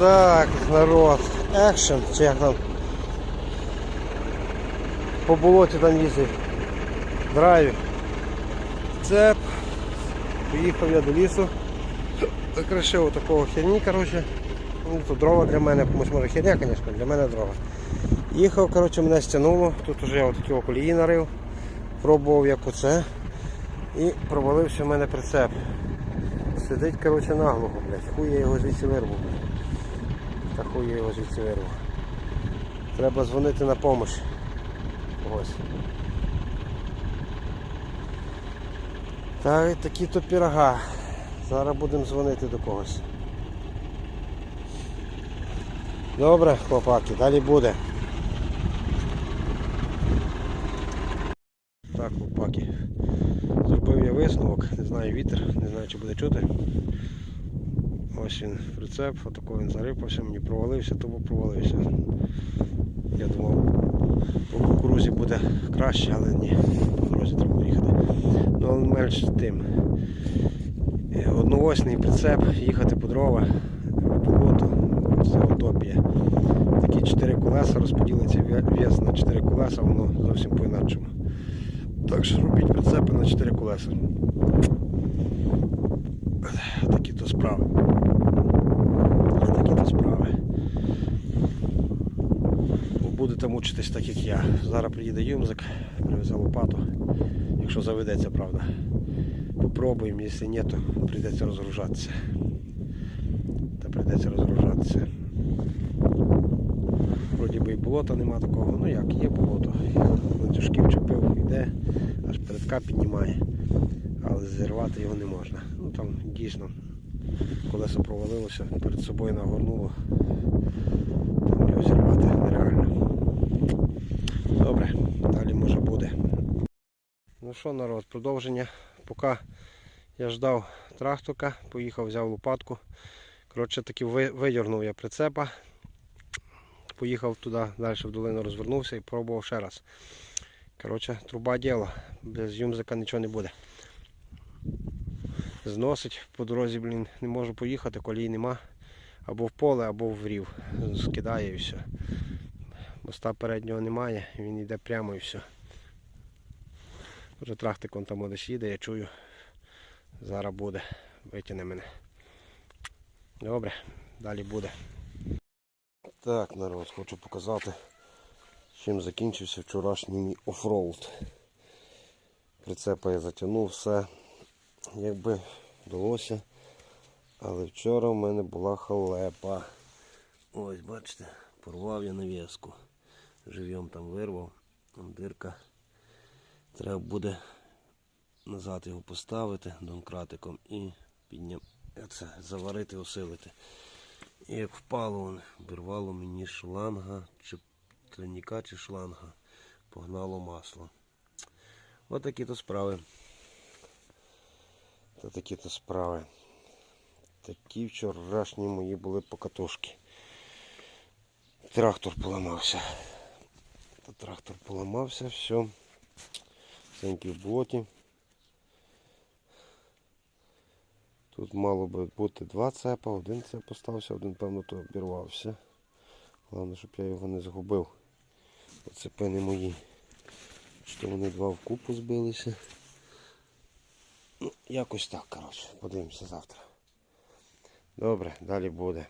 Так, народ, екшен, чи як там по болоті там їздив. Драйві. Цеп. Поїхав я до лісу. Закришив отакого херні, коротше. Ну, то дрова для мене, комусь може херня, звісно, для мене дрова. Їхав, коротше, мене стягнуло. Тут вже я отакі околії нарив. Пробував як оце. І провалився в мене прицеп. Сидить, коротше, наглухо, блядь. Хуй я його звідси вирву. Та його звідси вирву. Треба дзвонити на допомогу. Ось. Та такі то пірога. Зараз будемо дзвонити до когось. Добре, хлопаки, далі буде. Так, хлопаки. Зробив я висновок, не знаю вітер, не знаю чи буде чути. Ось він прицеп, отако він зарипався, мені провалився, тому провалився. Я думав, по кукурузі буде краще, але ні, по дорозі треба їхати. Ну але менш тим. Е, Одноосний прицеп, їхати по дрова, болото, це утопія. Такі чотири колеса розподілиться вес на чотири колеса, воно зовсім по-інакшому. Так що робіть прицепи на 4 колеса. Такі то справи. Такі то справи. Бо Будете мучитись так як я. Зараз приїде юмзик, привезе лопату. Якщо заведеться, правда. Попробуємо, якщо ні, то прийдеться розгружатися. Та прийдеться розгружатися. Вроді би і болота нема такого. Ну як, є болото. Ланцюжки вчепив, йде, аж передка піднімає. Але зірвати його не можна. Ну там дійсно колесо провалилося, перед собою нагорнуло. Там його зірвати нереально. Добре, далі може буде. Ну що, народ, продовження. Поки я ждав тракторка, поїхав, взяв лопатку. Коротше, таки видірнув я прицепа. Поїхав туди, далі в долину розвернувся і пробував ще раз. Коротше, труба діло. Без юмзика нічого не буде. Зносить по дорозі, блін, не можу поїхати, колії нема. Або в поле, або в рів. Скидає і все. Моста переднього немає, він йде прямо і все. Вже трактик он там десь їде, я чую. Зараз буде. Витягне мене. Добре, далі буде. Так, народ, хочу показати, чим закінчився вчорашній мій офроуд. Прицепа я затягнув все, якби вдалося. Але вчора в мене була халепа. Ось, бачите, порвав я нав'язку. Жив'ям там вирвав, там дирка. Треба буде назад його поставити домкратиком і підняв... це, заварити, усилити. І як впало, вон, обірвало мені шланга, чи тройника, чи шланга. Погнало масло. Ось такі то справи. Та такі то справи. Такі вчорашні мої були покатушки. Трактор поламався. Трактор поламався, все. Ценький в болоті. Тут мало би бути два цепа, один цеп остався, один, певно, то обірвався. Головне, щоб я його не загубив. Бо Цепи не мої. Що вони два вкупу збилися. Ну, якось так, коротше. Подивимося завтра. Добре, далі буде.